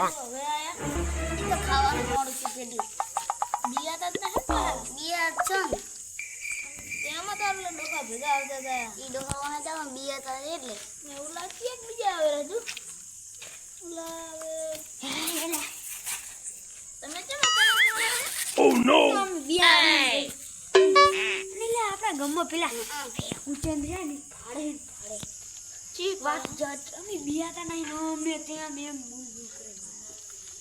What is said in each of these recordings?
આયા તો ખાવાનું મોડું છે પેલું બિયા બિયા તેમાં તો ડોકા ભેગા આવતા હતા ઈ ડોકા વાહે જાવ બિયા તો એટલે ને ઓલા કેક બીજા આવે રાજુ ઓલા આવે તમે કેમ Oh no! બિયા એટલે આપણા ગામમાં પેલા ઉચેન્દ્ર છે ને ફાડે ફાડે ચીક વાત. જાત અમે બિયાતા નહીં નો અમે ત્યાં મેં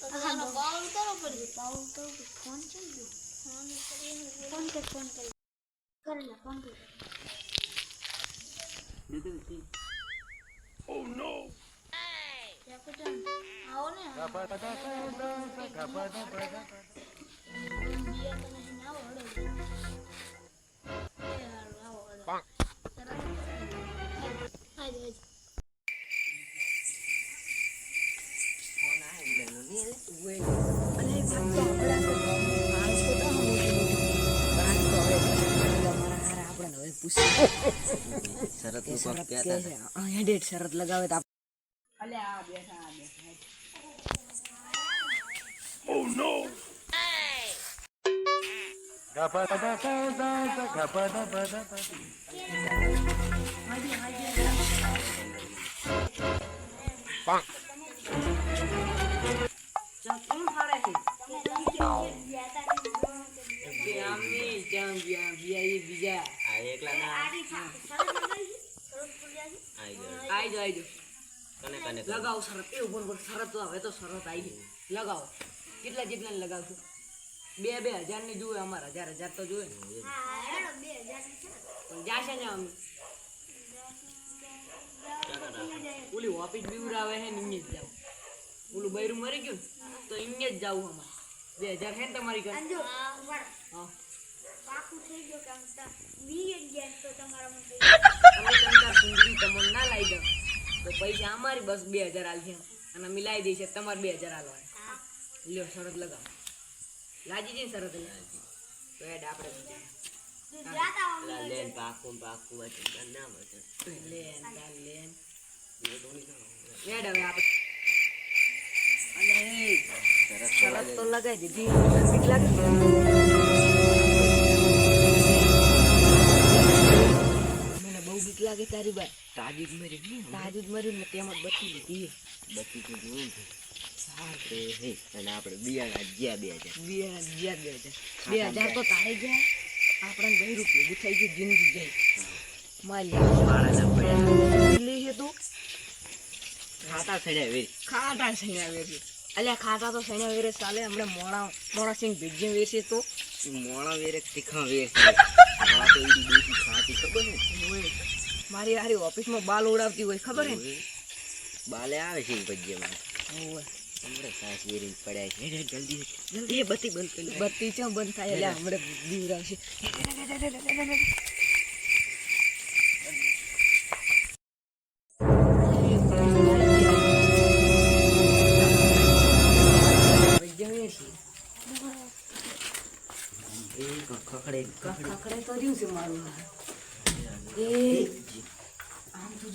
બૂલ કરે તમારો પાઉલ કરો ફોન છે ને ફોન કર ફોન કર કરેલા ફોન કર Oh no! આવો ને બિયા શરત લગાવે તો Oh no! કેમ બીજા આઈ જો આઈ જો લગાવો શરત એ ઉપર ઉપર શરત તો હવે તો શરત આવી ગઈ લગાવો કેટલા જેટલા ને લગાવશો બે બે હજારની જોવે અમારે હજાર હજાર તો જોવે જાશે ને અમે ઓલી ઓફિસ બીવરાવે હે ને ઇંગે જ જાવ ઓલું બૈરું મરી ગયું તો ઇંગે જ જાવું અમારે બે હજાર હે ને તમારી ઘર હા પાકું થઈ ગયો કામ તા વી ગયા તો તમારા માટે. તમે તમારા સુંદરી તમને ના લાવી દો. તો પૈસા અમારી બસ બે હજાર આલશે. અને મિલાઈ દઈશે તમારે બે હજાર આલવાના. લ્યો શરત લગાવો. લાજી જઈને શરત લાજી તો એડ આપણે બીજા લેન તાર લેન. એડ હવે આપણે. શરત તો લગાવી દીધી. બીક લાગે લાગે તારી બાઈ. તાજુદ મર્યું તાજુદ મર્યું ને તેમ જ બચી લીધી આપણે બિયારણ જ્યાં બે હજાર બિયારણ હજાર બે હજાર બે હજાર તો તારે ગયા. આપણને બે રૂપિયા થઈ ગયું જિંદગી મારી લે છે તું. વેરી ખાટા સૈયા વેરી અલ્યા ખાટા તો સૈયા વેરે ચાલે હમણાં મોણા મોણા સિંહ ભેજ્ય વેરશે તો. મોણા વેરે તીખા વેર આ તો એની ડોસી ખાતી ખબર ને ઓય, મારી હારી ઓફિસમાં બાલ ઉડાવતી હોય ખબર હે? બાલે આવે છે ભજીયામાં. ઓય. હમણાં સાસી વેરી પડ્યા છે. હેડ, જલ્દી જલ્દી. બત્તી બંધ કરી બત્તી ચમ બંધ થાય? એટલે હમણાં બીવરાવશે એ ખખડે. ખખડે તો રહ્યું છે મારું. એ આમ તો જોઈ બીજી વાત પડી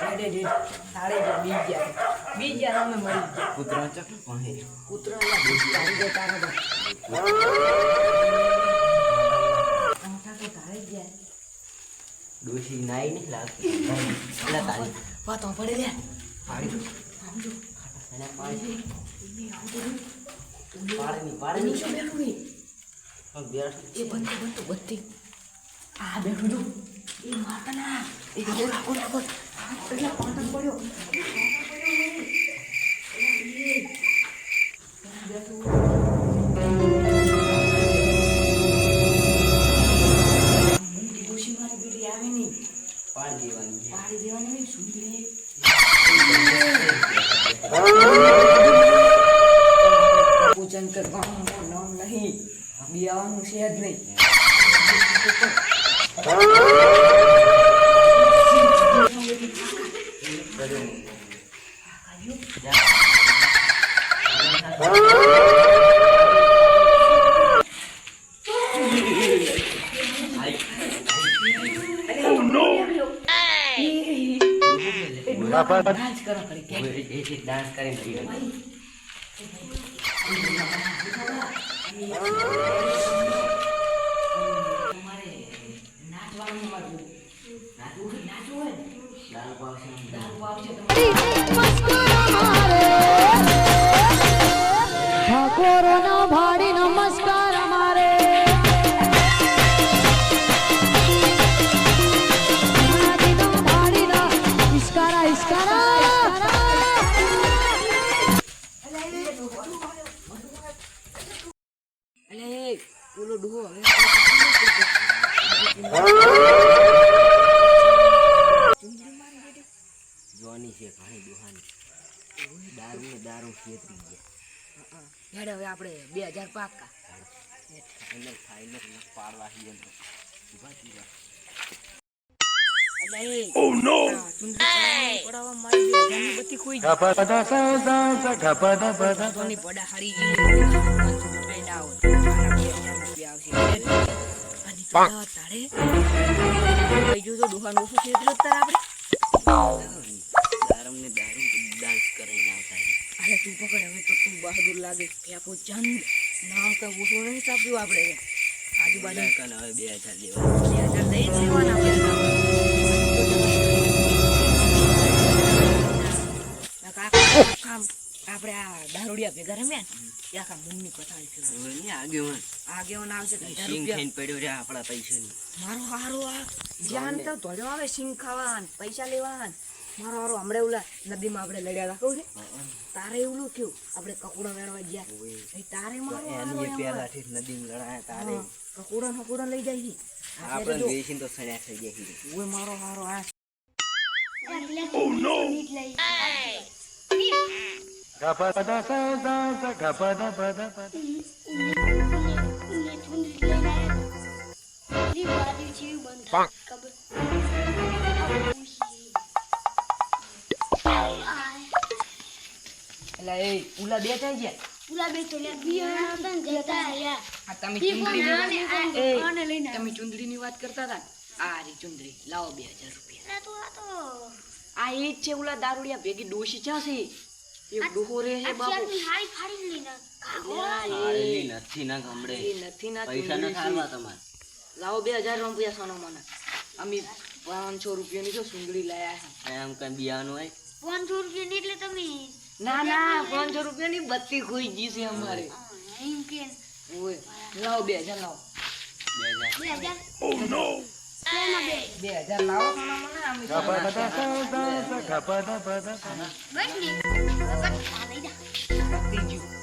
ને થાય સુંદરી તારે ગયા બી ગયા બી ગયા અમે મરી ગયા. કૂતરા ચક પણ કૂતરો તારી ગયા તારા તો તારે ગયા. ડોસી નાઈ નહીં લાગતી. એટલે તારી. વાતો પડે લે. પાડી પાડી જોઈ. પાડે નહીં પાડે એનું નહીં શું બેઠું નહીં. પણ એ બંધ બંધ બત્તી આ બેઠું જો. એ માતાના. એ ઓલા ઓલા એટલે કોન્ટક પડ્યો પાડી દેવાની પાડી દેવાની સુંદરી પૂજન કરવાનું નામ નહીં. બિયાવાનું છે જ નહીં. ડાન્સ કરો કરીને પી ગયો. તમારે નાચવાનું અમારે નાચવું હોય નાચવું હોય ને દારૂ પાવશે ને હેડ હવે આપણે બે હજાર પાકા ફાઇનલ ફાઇનલ ને પાડવા હી તો ઊભા એટલે Oh no! તો ઓછું છે? આપણે દારૂ ને દારૂ ડાન્સ કરીને આવતા રહ્યા. અરે તું પકડ હવે તો તું બહાદુર લાગે ફેંકો ચંદ નામ કઈ ઓછું નહીં સાપ્યું આપણે. આજુબાજુ હવે બે હજાર લેવા બે હજાર દઈ જ આપણે. આ દારૂડિયા ભેગા રમ્યા ને આખા મમ્મી. હવે નહીં આગેવાન. આગેવાન આવશે તો પડ્યો રે આપણા પૈસા મારો હારો આ ધ્યાન તો ધોળ્યો આવે સિંગ ખાવાન પૈસા લેવાન. મારો હારો હમણાં ઓલા નદીમાં આપણે લડ્યા હતા કહું તારે એવું કેવું આપણે કકુડા મેળવા ગયા. એ તારે મારો એની. પહેલાથી નદીમાં લડાયા તારે. કકુડા ફકુડા લઈ જાય આપણે વેચીને તો સણ્યા થઈ ગયા છીએ. ઓય મારો હારો આ Oh no! એટલે એ ઉલા બે થઈ ગયા. બે તો લે જતા આ તમે ચુંદડી ની વાત- કરતા હતા? આ રી ચુંદડી. લાવો બે હજાર રૂપિયા. એટલે આ તો. આ એ જ છે ઓલા દારૂડિયા. ભેગી ડોશી ચા છે. એક ડોહો રે છે બાપુ. હારી ફાડી લઈને હારેલી નથી ના ગમડે. નથી ના પૈસા ન ખાવા તમારે. લાવો બે રૂપિયા સોનો મને. અમે પાંચસો રૂપિયાની જો સુંદડી લાયા એમ કઈ બિયાનું હોય? પાંચસો રૂપિયા ની એટલે તમે ના ના પાંચસો રૂપિયાની બત્તી ખોઈ ગઈ છે અમારે. એમ લાવો બે હજાર લાવો. બે હજાર. બે હજાર. Oh! એમાં બે? હજાર લાવો ને.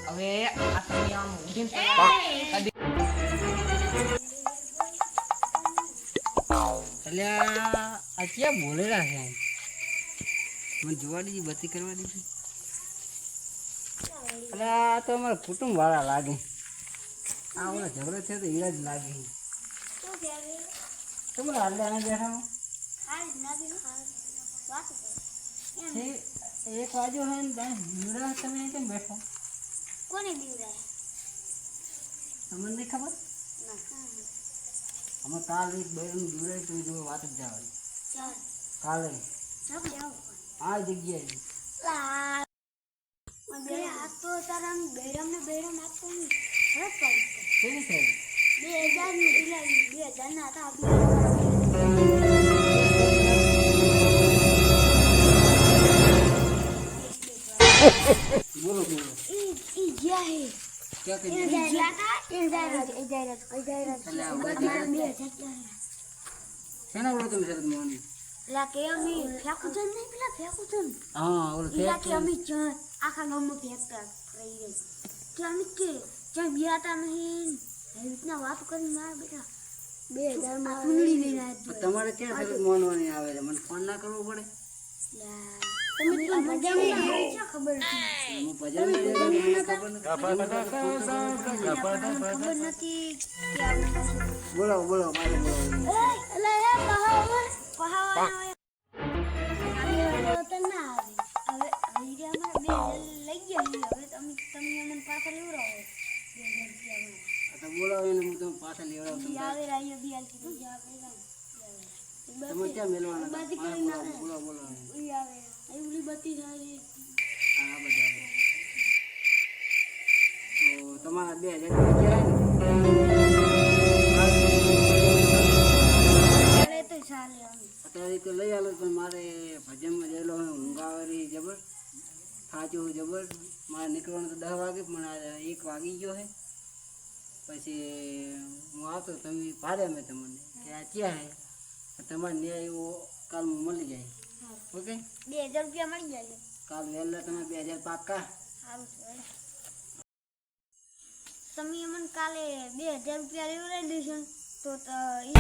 હવે આ તમે આમ ઊંધીને એટલે આ ક્યાં બોલેલા છે? મને જોવા દીધી બત્તી કરવા દીધી એટલે આ તો અમારા કુટુંબ વાળા લાગે. આ ઓલા ઝઘડો છે તો ઈરા જ લાગે તમારે હાલ આને બેઠા એક વાજો હોય ને હીરા તમે કેમ બેઠો? કોને બીવરાય તમને નહીં ખબર? અમે કાલ એક બેનું જોડે તો જો વાત જ જવાની. કાલે. આ જગ્યાએ. લા તો તારા બેરમ ને બેરમ આપતો નહીં. પડી કેવી થાય બે હજારનું પેલા બે હજાર ના હતા બોલો બોલો ઈ ઈ હે. ક્યાં કઈ એ જાયરાત એ જાયરાત એ જાયરાત એ આ ત્યાં શેના બોલો તમે શરદ મોહન પેલા કે અમે ફેંકું નહીં પેલા ફેંકું હા ઓલો પેલા કે અમે આખા ગામમાં ફેંકતા રહી ગઈ કે અમે કે જ્યાં બિયાતા નહીં એવી રીતના વાત કરી મારા બેટા બે હજારમાં ચૂંટણી લઈને આવ્યા તમારે ક્યાં શરદ મોહનવાની આવે છે મને ફોન ના કરવો પડે તમે તો મજા ખબર હતી હું ભજન ખબર નથી નથી બોલાવો એને હું તમે પાછા લેવડાવું અમને. તમને આવે રાયો બી હાલ કીધું જે આપણે જાઓ. તમે ક્યાં મેળવાના બધી મારે બોલાવો તમારા બે હજાર ચાલે. અત્યારે તો લઈ આલો પણ મારે ભજનમાં ગયેલો હોય ઊંઘ આવે રહી જબર થાચું જબર. મારે નીકળવાનું તો દસ વાગે પણ આ એક વાગી ગયો હે પછી હું આવતો તમે ભાડે મેં તમને. કે આ ક્યાં હે તમારે ન્યાય એવો કાલ મળી જાય. ઓકે? બે હજાર રૂપિયા મળી જાય કાલ વહેલા તમે બે હજાર પાક્કા. સારું છે હેડો. તમે અમને કાલે બે હજાર રૂપિયા લેવડાવી દેશો ને તો તો ઈ